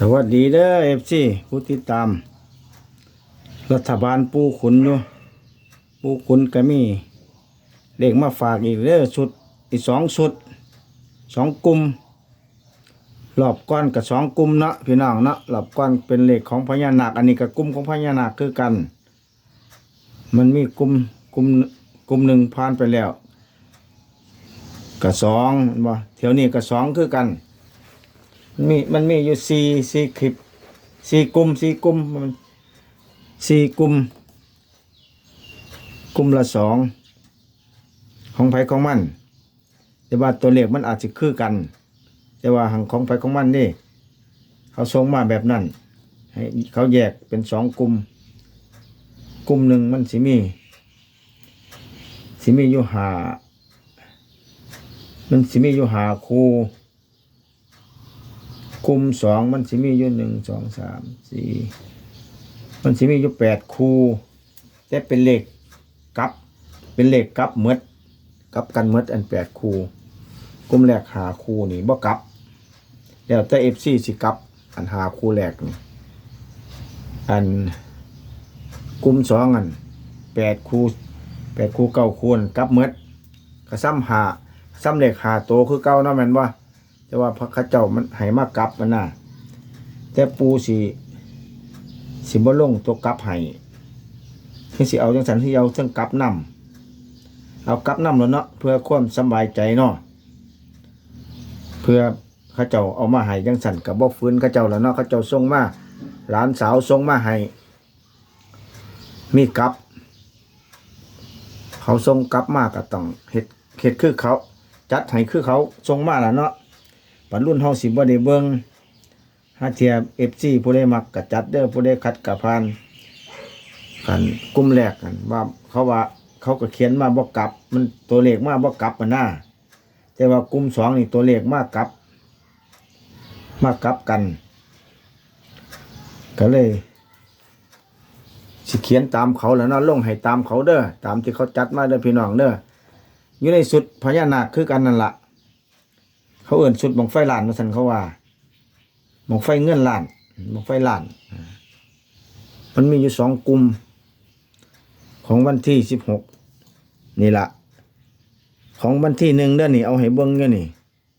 สวัสดีเด้อเอฟซีผู้ติดตาม รัฐบาลปูขุนอยู่ปูขุนก็มีเด็กมาฝากอีกเด้อชุดอีกสองชุดสองกลุ่มรอบก้อนกับสองกลุ่มเนาะพี่น้องเนาะรอบก้อนเป็นเหลขของพญานาคอันนี้กับกลุ่มของพญานาคคือกัน มันมีกลุ่มกลุ่มกลุ่มหนึ่งผ่านไปแล้วกับสองบ่เที่ยวนี้กับสองคือกัน มีมันมีอยู่สี่สี่คลิปสี่กลุ่มสี่กลุ่มมันสี่กลุ่มกลุ่มละสองของไผของมัน แต่ว่าตัวเลขมันอาจจะคือกัน แต่ว่าหางของไผของมันนี่ เขาส่งมาแบบนั้นให้เขาแยกเป็นสองกลุ่มกลุ่มหนึ่งมันสิมีสิมีอยู่หามันสิมีอยู่หาคู่ กลุ่มสองมันสิมีอยู่หนึ่งสองสามสี่มันสิมีอยู่แปดคูแต่เป็นเลขกลับ เป็นเลขกลับหมดกับกันหมดอันแปดคูกลุ่มแรกหาคูนี่บ่กับแล้วแต่เอฟซีสิกับ อันหาคู่แรกนี่อันกลุ่มสองอันแปดคูแปดคูเก้าคูนกับหมดก็ซ้ำหาซ้ำเหลขหาโตคือเก้าเนาะแม่นว่า แต่ว่าพระเข้าเจ้ามันให้มากลับมันน่ะแต่ปูสิสิบ่ลงตัวกลับให้ที่สิเอาจังสันที่เอาเทั้งกลับนำเอากลับนำแล้วเนาะเพื่อความสบายใจเนาะเพื่อข้าเจ้าเอามาให้จังสันกับบ่ฟื้นข้าเจ้าแล้วเนาะข้าเจ้าส่งมาหลานสาวส่งมาให้มีกลับ เขาส่งกลับมาก็ต้องเฮ็ดเฮ็ดคือเขา จัดให้คือเขาส่งมาแล้วเนาะ ปันรุ่นเฮาสิบ่ได้เบิ่งหาเทีย FC ผู้ใดมักก็จัดเด้อผู้ใดขัดก็ผ่านกันกลุ่มแรกกันว่าเขาว่าเขาก็เขียนมาบ่กลับ มันตัวเลขมาบ่กลับมันหน่าแต่ว่ากลุ่มสองนี่ตัวเลขมากลับ มากลับกัน ก็เลยสิเขียนตามเขาแล้วเนาะลงให้ตามเขาเด้อตามที่เขาจัดมาเด้อพี่น้องเด้ออยู่ในสุดพญานาคคือกันนั่นล่ะ เขาเอื่นสุดบังไฟล้านมาสันเขาว่าบังไฟเงื่อนล้านบังไฟล้านมันมีอยู่สองกลุ่มของวันที่สิบหกนี่ละของวันที่หนึ่งเด้อนี่เอาให้เบิ้งเด้อนี่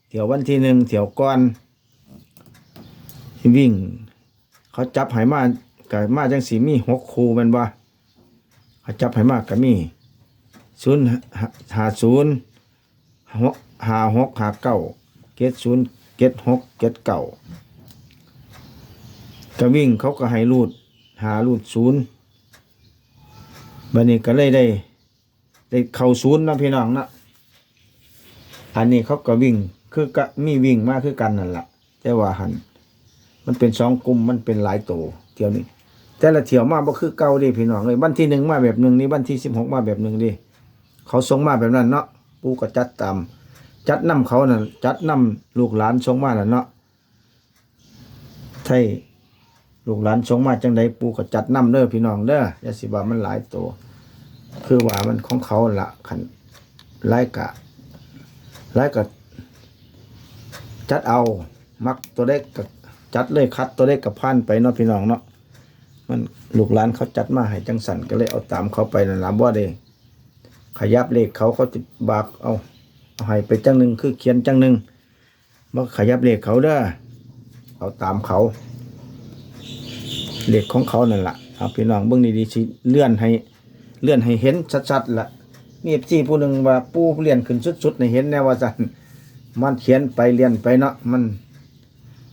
เที่ยววันที่หนึ่งเที่ยวก่อนวิ่ง เขาจับไหมากับมาจังสีมีหกคูมันบ่เขาจับไหมากับมีศูนย์หาศูนย์หกหาหกหาเก้า เกตศูนย์เกตหกเกตเก่าก็วิ่งเขาก็ให้รูดหารูดศูนย์บันนี้ก็เลยได้ ได้เข้าศูนย์นะพี่น้องนะอันนี้เขาก็วิ่งคือก็มีวิ่งมากคือกันนั่นแหละแต่ว่าหันมันเป็นสองกลุ่มมันเป็นหลายโตเที่ยวนี้ แต่ละเที่ยวมาบ่คือเก่าดิพี่น้องเลยวันที่หนึ่งมาแบบหนึ่งนี่วันที่สิบหกมาแบบหนึ่งดิเขาส่งมาแบบนั้นเนาะปูก็จัดตาม จัดนำเขานั่นจัดนำลูกหลานสงมาน่ะเนาะไทยลูกหลานสงมาจังใดปูก็จัดนำเด้อพี่น้องเด้อยาสิว่ามันหลายตัว คือว่ามันของเขาละคันหลายกะหลายกะจัดเอา มักตัวเล็กกับจัดเลยคัดตัวเล็กกับพันไปเนาะพี่น้องเนาะมันลูกหลานเขาจัดมาให้จังสันก็เลยเอาตามเขาไปนั่นล่ะบ่ได้ขยับเลขเขาเขาจะบากเอาเอา ให้ไปจังหนึ่งคือเขียนจังหนึ่งบ่ขยับเลขเขาเด้อเอาตามเขาเลขของเขานั่นละเอาพี่น้องเบิ่งดีๆสิเลื่อนให้เลื่อนให้เห็นชัดๆละมีจีผู้หนึ่งว่าปูเลี่ยนขึ้นสุดๆในเห็นแน่ว่าสันมันเขียนไปเลี่ยนไปเนาะมัน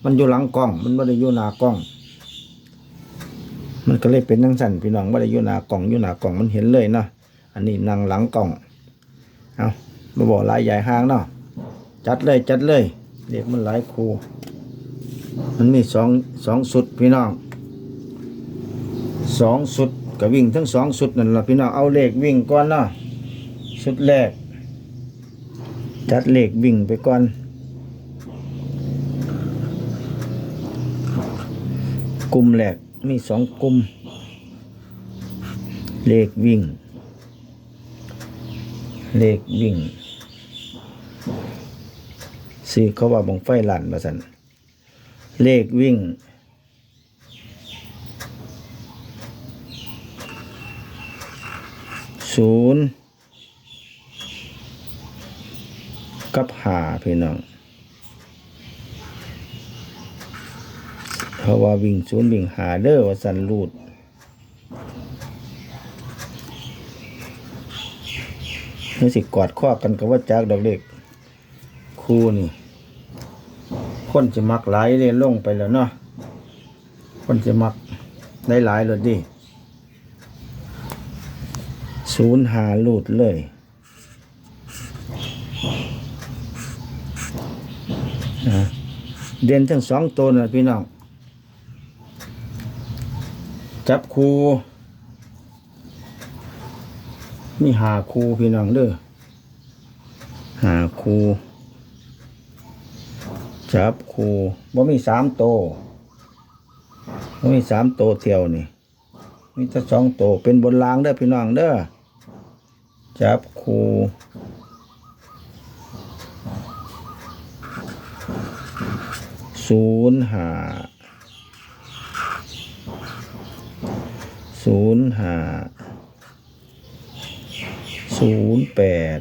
มันอยู่หลังกล้อง มันไม่ได้อยู่หน้ากล้อง มันก็เลยเป็นจังสันพี่น้องไม่ได้อยู่หน้ากล้องอยู่หน้ากล้องมันเห็นเลยเนาะอันนี้นั่งหลังกล้องเอา มาบอกหลายใหญ่ห้างเนาะจัดเลยจัดเลยเด็กมันหลายครูมันมีสองสองสุดพี่น้องสองสุดก็วิ่งทั้งสองสุดนั่นละพี่น้องเอาเลขวิ่งก่อนเนาะสุดแรก จัดเลขวิ่งไปก่อนกลุ่มแรกมีสองกลุ่มเลขวิ่ง เลขวิ่ง ซีเขาว่าบังไฟหลั่นมาสันเลขวิ่ง ศูนย์กับหาพี่น้องเพาว่าวิ่งศูนย์วิ่งหาเด้อว่าสันรูดนี่สิกอดข้อกันกับว่าจากดอกเล็กคู่นี่ คนจะมักหลายเลยลงไปแล้วเนาะคนจะมักได้หลายเลยดิศูนย์หาลูดเลยนะเด่นทั้งสองตัวนะพี่น้อง จับคูนี่หาคูพี่น้องเด้อหาคู จับคูบ่มีสามโตวบ่มีสามโตเที่ยวนี่มีแต่สองโตเป็นบนรางเด้อพี่น้องเด้อจับคูศูนย์หาศูนย์หาศูนย์แปด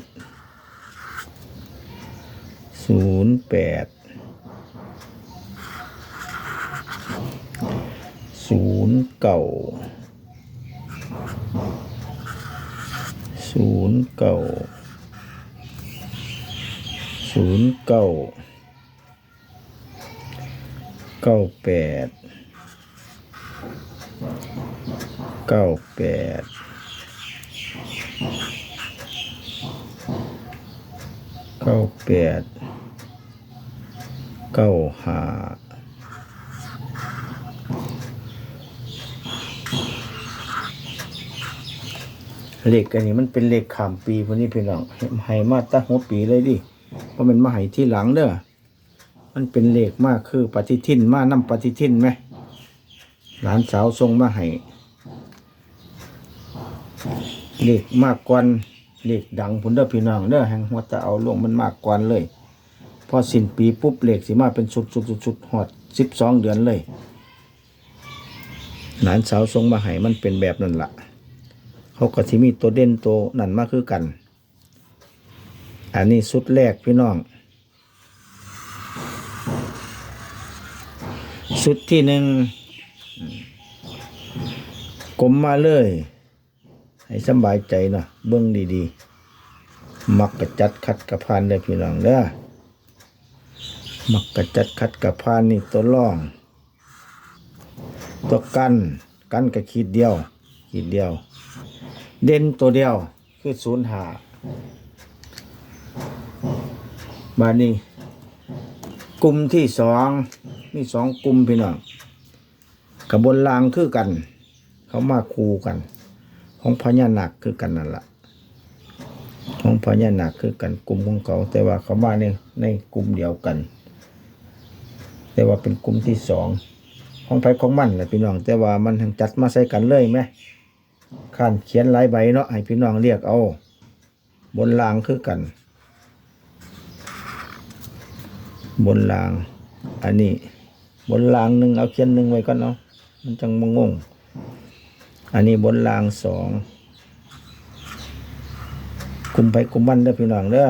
ศูนย์แปด ศูนย์เก่า ศูนย์เก้าศูนย์เก้าเก้าแปด เก้าแปดเก้าแปดเก้าห้า เหลขอันนี้มันเป็นเหลขขามปีพวกนี้พี่น้องให้มาตั้งหัวปีเลยดิเพราะมันมาให้ที่หลังเด้อมันเป็นเหลขมากคือปฏิทินมานำปฏิทินไหมหลานสาวทรงมาให้เลขมากกว่าเลขดังพุ่นเด้อพี่น้องเด้อแห่งหัวจะเอาลงมันมากกว่าเลยพอสิ้นปีปุ๊บเหลขสิมาเป็นสุดสุดสุดสุดหอดสิบสองเดือนเลย หลานสาวทรงมาให้มันเป็นแบบนั้นล่ะ เขาก็สิมีตัวเด่นตัวนั่นมากคือกัน อันนี้สุดแรกพี่น้อง สุดที่หนึ่งกลมมาเลย ให้สบายใจเนาะเบิ้องดีๆ มักกระจัดคัดกระพานเลยพี่น้องเด้อมักกระจัดคัดกระพานนี่ตัวร่อง ตัวกัน กันกับขีดเดียว ขีดเดียว เด่นตัวเดียวคือศูนย์หาบานี้กลุ่มที่สองมีสองกลุ่มพี่น้องกับบนรางคือกัน เขามาคูกัน ของพญานาคคือกันนั่นแหละของพญานาคคือกันกลุ่มของเขา แต่ว่าเขามาในในกลุ่มเดียวกัน แต่ว่าเป็นกลุ่มที่สองของไผของมันแหละพี่น้อง แต่ว่ามันทั้งจัดมาใส่กันเลยไหม ข้นเขียนหลายใบเนาะให้พี่น้องเรียกเอา บนรางคือกัน บนราง อันนี้ บนรางหนึ่งเอาเขียนหนึ่งไว้ก่อนเนาะมันจังมงง อันนี้บนรางสองคุมไปคุมมันเด้อพี่น้องเด้อ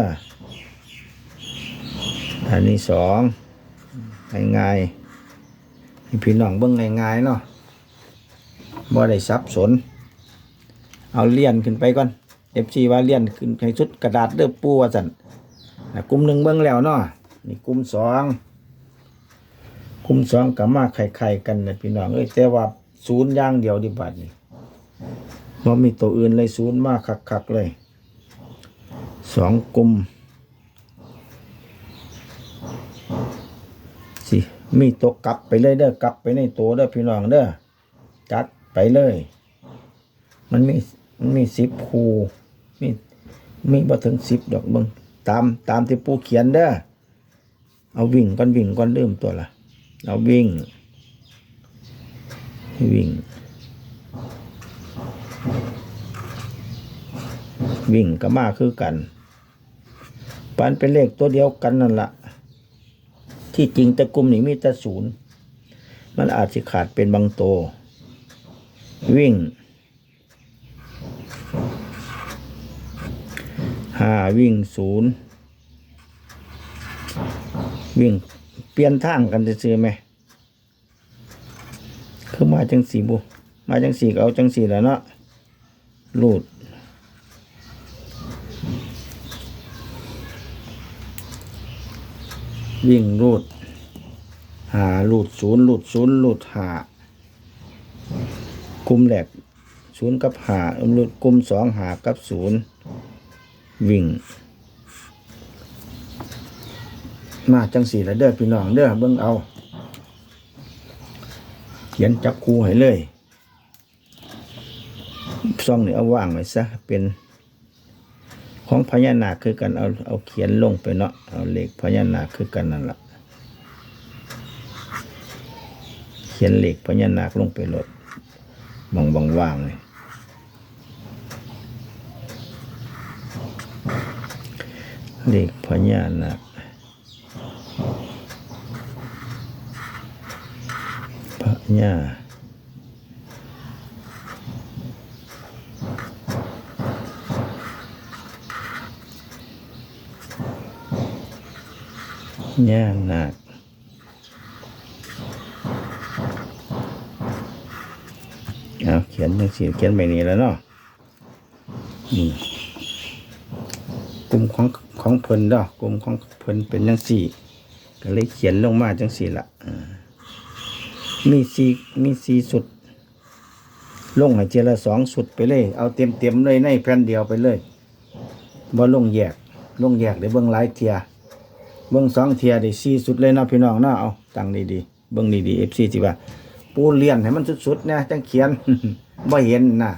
อันนี้สองง่ายๆให้พี่น้องเบิ่งง่ายๆเนาะบ่ได้สับสน เอาเลี่ยนขึ้นไปก่อนเอฟซีว่าเลี่ยนขึ้นให้ชุดกระดาษเด้อปูว่าสันน่ะกลุ่มหนึ่งเบื้องแล้วเนาะนี่กลุ่มสองกลุ่มสองกับมาไข่ไข่กันนะพี่น้องเอ้ยแต่ว่าศูนย์ย่างเดียวดิบัดนี่ว่ามีตัวอื่นเลยศูนย์มากคักๆเลยสองกลุ่มสิมีตัวกลับไปเลยเด้อกลับไปในตัวเด้อพี่น้องเด้อจัดไปเลย มันมี มีสิบคูมีมีบ่ถึงสิบดอกเบิงตามตามที่ปูเขียนเด้อเอาวิ่งก่อนวิ่งก่อนเริ่มตัวละเอาวิ่ง วิ่ง วิ่งก็มาคือกันปันเป็นเลขตัวเดียวกันนั่นละที่จริงแต่กลุ่มนี้มีแต่ศูนย์มันอาจจะขาดเป็นบางโต วิ่ง ห้าวิ่งศูนย์วิ่งเปลี่ยนทางกันจะซื้อไหมคือมาจังสีบุมาจังสีเอาจังสีแล้วเนาะลูดวิ่งรูดหาลูดศูนย์ลูดศูนย์ลูดหากุมแหลกศูนย์กับหาเอิ่มลูดกุมสองหากับศูนย์ วิ่ง มาจังสีละเด้อพี่น้องเด้อเบิ่งเอา เขียนจับคูให้เลยซองนี่เอาว่างไว้ซะเป็น ของพญานาคคือกันเอาเอาเขียนลงไปเนาะเอาเลขพญานาคคือกันนั่นแหละเขียนเลขพญานาคลงไปลดบางบางว่างเลย เลขพญานาคพญาญานาคเอาเขียนจังสีเขียนไปนี้แล้วเนาะนี่กลุ่มของ ของเพิ่นเนาะกลุ่มของเพิ่นเป็นจังสี่ ก็เลยเขียนลงมาจังสี่ละมีสีมีสีสุด ลงให้เจละสองสุดไปเลย เอาเต็มเต็มเลยในแผ่นเดียวไปเลยบ่ลงแยก ลงแยกได้เบิ่งหลายเทียเบิ่งสองเทียได้สี่สุดเลยนาะพี่น้องนาะเอาตั้งดีๆเบิ่งดีๆ FC ที่ว่าปูเลียนให้มันสุดๆนะจังเขียนบ่เห็นน่ะ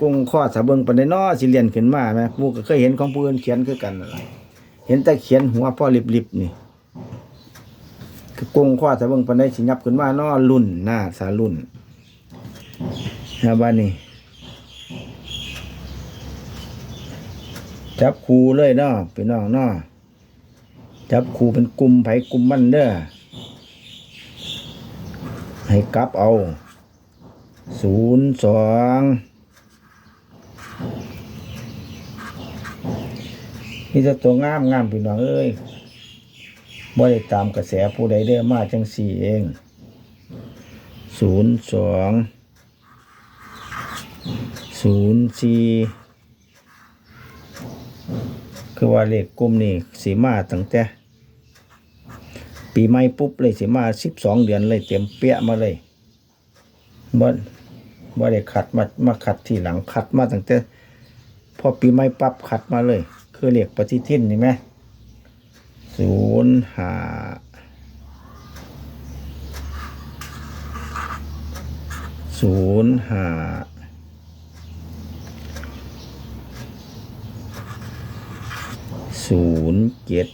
กุ้งข้อสะเบิงปานใดน้อสิเลียนขึ้นมาแม่ปูก็เคยเห็นของผู้อื่นเขียนคือกันนั่นเห็นแต่เขียนหัวพ่อริบๆนี่คือกุ้งข้อสะเบิงปานใดสิยับขึ้นมานอรุ่นหน้าสารุ่นนะบ้านนี้จับครูเลยเนาะพี่น้องเนาะจับครูเป็นกลุ่มไผกลุ่มมันเด้อให้กลับเอาศูนย์สอง นี่จะตัวงามงามพี่น้องเอ้ยบ่ได้ตามกระแสผู้ใดเด้อมาจังสี่เองศูนย์สองศูนย์สี่คือว่าเลขกลุ่มนี่สีมาตั้งแต่ปีใหม่ปุ๊บเลยสิมาสิบสองเดือนเลยเตรียมเปี้ยมาเลยบ่บ่ได้ขัดมามาขัดทีหลังขัดมาตั้งแต่พอปีใหม่ปั๊บขัดมาเลย คือเรียกปฏิทินนี่ไหมศูนย์ห้าศูนย์ห้าศูนย์เจ็ด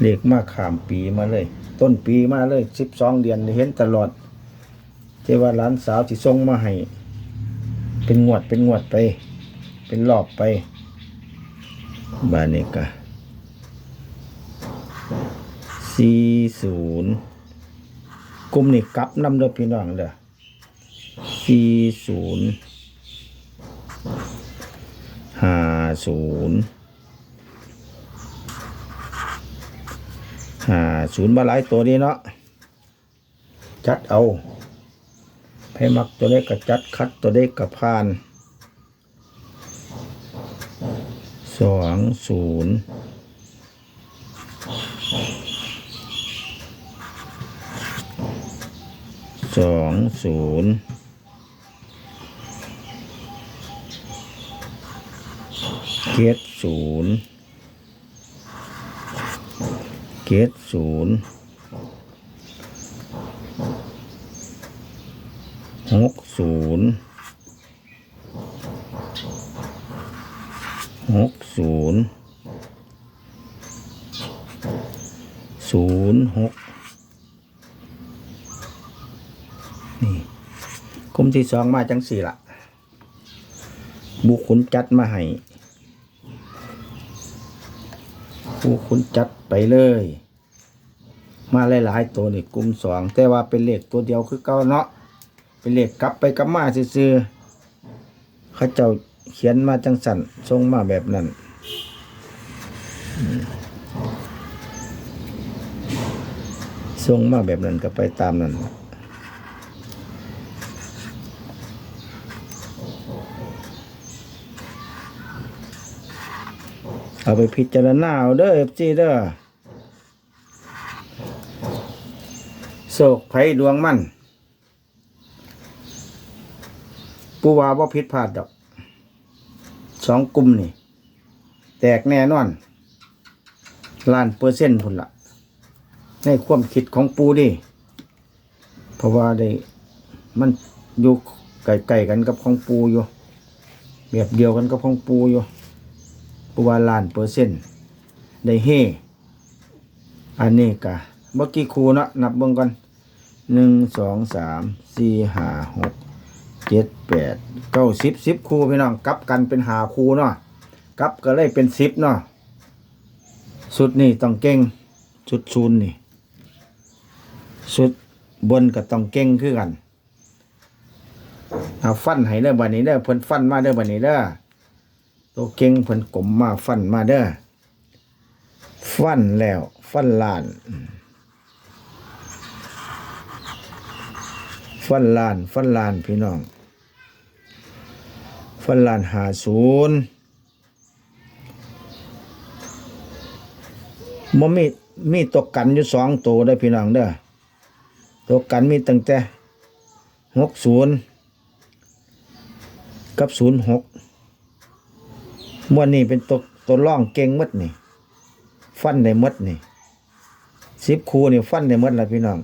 เรียกมาขามปีมาเลย ต้นปีมาเลยสิบสองเดือนเห็นตลอดเทว่าหลานสาวที่ส่งมาให้ เป็นงวดเป็นงวดไป เป็นรอบไปบาเนกะสี่ศูนย์กลุ่มนี่กลับนำเด้อพี่น้องเด้อสี่ศูนย์ห้าศูนย์ห้าศูนย์มาหลายตัวนี้เนาะจัดเอา ให้มักตัวเล็กกับจัดคัดตัวเล็กกับพานสองศูนย์สองศูนย์เจ็ดศูนย์เกตศูนย์ หกศูนย์หกศูนย์ศูนย์หกนี่กลุ่มที่สองมาจังสี่ละบุคคลจัดมาให้ผู้คุณจัดไปเลย มาหลายๆตัวนี่กลุ่มสองแต่ว่าเป็นเลขตัวเดียวคือเก่าเนาะ เป็นเลขกลับไปกลับมาซื่อเขาเจ้าเขียนมาจังสันทรงมาแบบนั้นทรงมาแบบนั้นก็ไปตามนั้นเอาไปพิจารณาเอาเด้อเอฟซีเด้อโศกไผดวงมัน ปูว่าบ่ผิดพลาดดอกสองกลุ่มนี่ แตกแน่นอนล้านเปอร์เซ็นต์พุ่นละในความคิดของปูดิเพราะว่าได้มันอยู่ไกลๆกันกับของปูอยู่แบบเดียวกันกับของปูอยู่ปูว่าล้านเปอร์เซ็นต์ได้เฮอันนี้กะเมื่อกี้ครูเนาะนับเบิ่งก่อนหนึ่งสองสามสี่ห้าหก เจ็ดแปดเก้าสิบสิบครูพี่น้องกลับกันเป็นหาครูเนาะกลับก็เลยเป็นสิบเนาะสุดนี่ต้องเก่งสุดศูนย์นี่ สุดบนก็ต้องเก่งคือกันเอาฟันให้เด้อบัดนี้เด้อเพิ่นฟันมาเด้อบัดนี้เด้อตัวเก่งเพิ่นกลมมาฟันมาเด้อฟันแล้วฟันลาน ฟันลานฟันลานพี่น้อง ฟันลานหาศูนย์มันมีมีตัวกันอยู่สองตัวได้พี่น้องเด้อตัวกันมีตั้งแต่หกศูนย์กับศูนย์หกมวนนี่เป็นตัวตัวร่องเก่งหมดนี่ ฟันได้หมดนี่สิบคูนี่ฟันได้หมดละพี่น้อง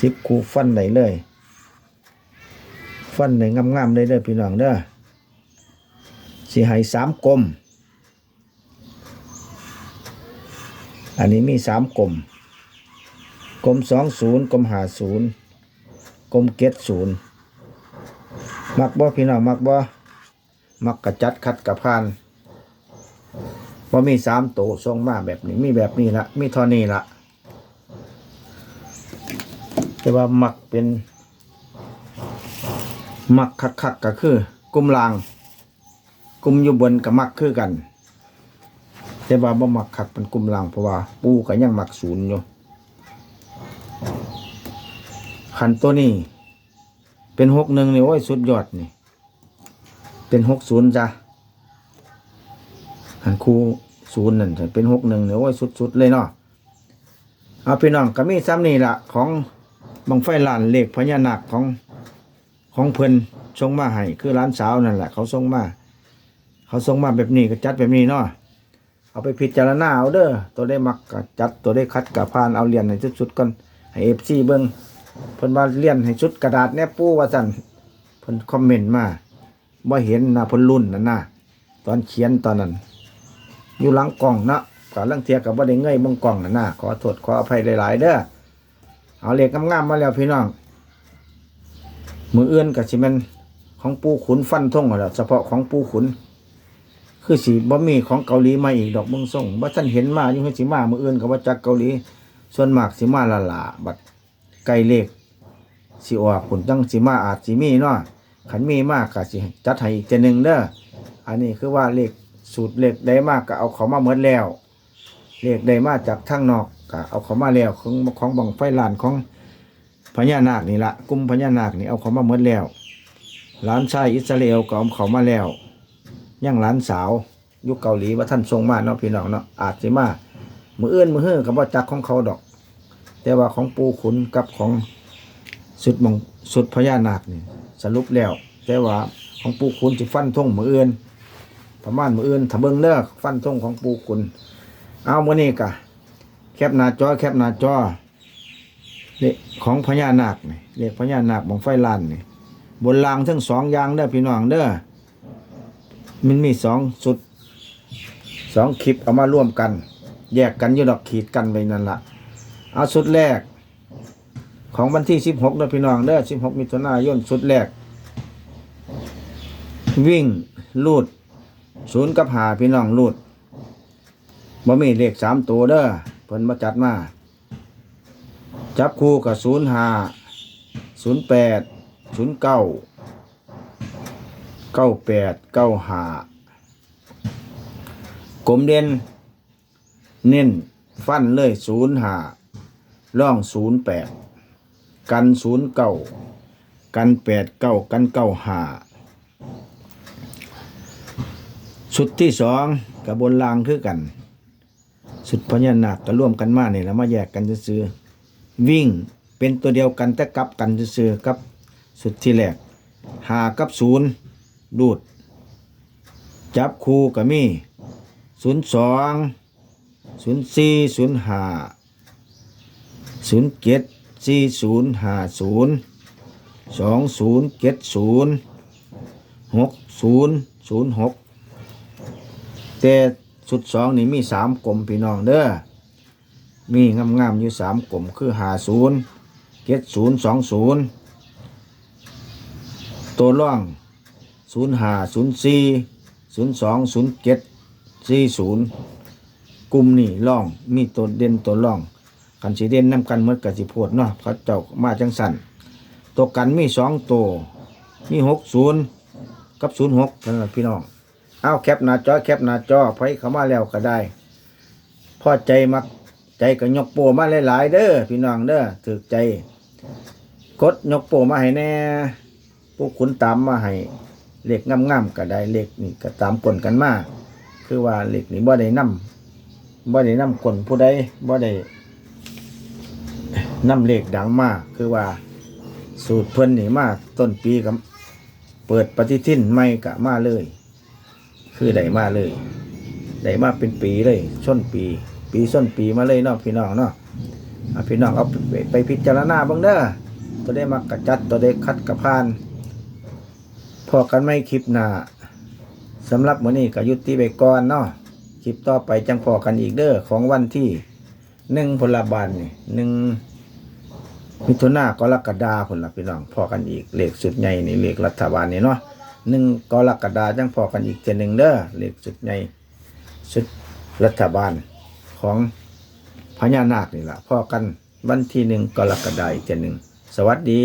สิบคูฟันได้เลย ฟันได้งามๆได้เลยพี่น้องเด้อสิให้สามกลม อันนี้มีสามกลม กลมสองศูนย์กลมหาศูนย์กลมเกตศูนย์มักบ่พี่น้องมักบ่มักกระจัดคัดกระพานว่ามีสามโตทรงมาแบบนี้ มีแบบนี้ละมีท่านี้ละแต่ว่ามักเป็น มักคักคักก็คือ กุมลาง กุมอยู่บนกับมักคือกัน แต่ว่าบ่มักคักเป็นกุมลางเพราะว่า ปูก็ยังมักศูนย์อยู่ขันตัวนี้ เป็นหกหนึ่งนี่โอ้ยสุดยอดนี่ เป็นหกศูนย์จ้ะหันคูศูนย์นั่นเป็นหกหนึ่งเนี่ยโอ้ยสุดๆเลยเนาะเอาพี่น้องก็มีซ้ำนี่ละของบังไฟลานเลขพญานาคของ ของเพิ่นส่งมาให้คือร้านสาวนั่นแหละ เขาส่งมา เขาส่งมาแบบนี้ก็จัดแบบนี้เนาะเอาไปพิจารณาเอาเด้อตัวได้มักกจัดตัวได้คัดกับพานเอาเหรียญให้สุดๆก่อนให้เอฟซีเบิ้งเพิ่นว่าเรียญให้ชุดกระดาษแนบปูว่าสั่นเพิ่นคอมเมนต์มาบ่เห็นนะเพ้นรุ่นนั่นนะตอนเขียนตอนนั้น อยู่หลังกล่องเนาะก็ลังเทียกับบ่ได้เงยบิ่งกล่องนั่นนะขอโทษขออภัยหลายๆเด้อเอาเลขงามๆมาแล้วพี่น้อง มืออื่นก็สิแม่นของปูขุนฟันทงแล้วเฉพาะของปูขุน คือสิบ่มีของเกาหลีมาอีกดอกเบิ่งส่งบ่ทันเห็นมาอยู่ให้สิมามืออื่นก็ว่าจากเกาหลี ส่วนมากสิมาละลาบัดไกลเลขสิออกผลจังสิมาอาจสิมีเนาะขันมีมากก็สิจัดให้อีกเจนึงเด้ออันนี้คือว่าเลขสูตรเลขได้มากก็เอาเขามาเมดแล้วเลขได้มาจากทางนอกก็เอาเขามาแล้วของของบังไฟลานของ พญานาคนี่ละกลุ่มพญานาคนี่เอาเขามาเมดแล้วหลานชายอิสราเอลก็เอาเขามาแล้วยังหลานสาวยุคเกาหลีว่าท่านทรงมาเนาะพี่น้องเนาะอาจสิมามือเอื้อนมือเฮือกับว่าจักของเขาดอก แต่ว่าของปูขุนกับของสุดมงสุดพญานาคนี่สรุปแล้ว แต่ว่าของปูขุนจะฟันทงมือเอื่นประมาณมือเอื่นถ้าเบิ่งเลิกฟันทงของปูขุนเอาเมื่อนี้กะแคบหน้าจอแคบหน้าจอ เลขของพญานาคนี่เลขพญานาคบังไฟลานนี่บนรางทั้งสองอย่างเด้อพี่น้องเด้อมันมีสองสุดสองคลิปเอามาร่วมกัน แยกกันอยู่ดอกขีดกันไปนั่นละเอาสุดแรก ของวันที่สิบหกเด้อพี่น้องเด้อสิบหกมิถุนายนสุดแรก วิ่งลูดศูนย์กับหาพี่น้องลูดบ่มีเลขสามตัวเด้อเพิ่นมาจัดมา จับคู่กับศูนย์ห้าศูนย์แปดศูนย์เก้าเก้าแปดเก้าหากลมเด่น เน้นฟันเลยศูนย์หาล่องศูนย์แปดกันศูนย์เก้ากันแปดเก้ากันเก้าหาสุดที่สองกับบนรางคือกัน สุดพญานาคก็ร่วมกันมาเนี่ยแล้วมาแยกกันซื้อ วิ่งเป็นตัวเดียวกันแต่กลับกันซื้อกับสุดที่แรกหากับศูนย์ดูด จับคู่ก็มีศูนย์สองศูนย์สี่ศูนย์ห้าศูนย์เจ็ดสี่ศูนย์ห้าศูนย์สองศูนย์เจ็ดศูนย์หกศูนย์ศูนย์หกแต่สุดสองนี่มีสามกลมพี่น้องเด้อ มีงามๆอยู่สามกลมคือหาศูนย์เจ็ดศูนย์สองศูนย์ตัวร่องศูนย์หาศูนย์สี่ศูนย์สองศูนย์เจ็ดสี่ศูนย์กลุ่มนี่ล่องมีตัวเด่นตัวล่องกันสีเด่นนำกันเมื่อกสิโพดเนาะเขาเจ้ามาจังสันตัวกันมีสองตัวมีหกศูนย์กับศูนย์หกนั่นแหละพี่น้องเอาแคปหน้าจอแคปหน้าจอไผเข้ามาแล้วก็ได้ พอใจมัก ใจก็ยกโปมาหลายๆเด้อพี่น้องเด้อถือใจ กดยกโปมาให้แน่พวกคุณตามมาให้เลขงามๆก็ได้เลขนี่ก็ตามกลนกันมาคือว่าเลขนี่บ่ได้นำบ่ได้นำกลนผู้ใดบ่ได้นำเลขดังมากคือว่าสูตรเพิ่นนี่มาต้นปีกับเปิดปฏิทินใหม่ก็มาเลย คือได้มาเลยได้มาเป็นปีเลยส้นปี ปีส้นปีมาเลยเนาะพี่น้องเนาะอะพี่น้องเอาไปพิจารณาบ้างเด้อตัวได้มักกระจัดตัวได้คัดกระพานพอกันไม่คลิปหน้าสำหรับมื้อนี้ก็ยุติไปก่อนเนาะคลิปต่อไปจังพอกันอีกเด้อของวันที่หนึ่งพลบาลนี่หนึ่งมิถุนากรกฎาผลละพี่น้องพอกันอีกเลขสุดใหญ่นี่เลขรัฐบาลนี่เนาะหนึ่งกรกฎาจังพอกันอีกเจหนึ่งเด้อเลขสุดใหญ่สุดรัฐบาล ของพญานาคนี่แหละพ่อกันวันที่หนึ่งกรกฎาคมเจหนึ่งสวัสดี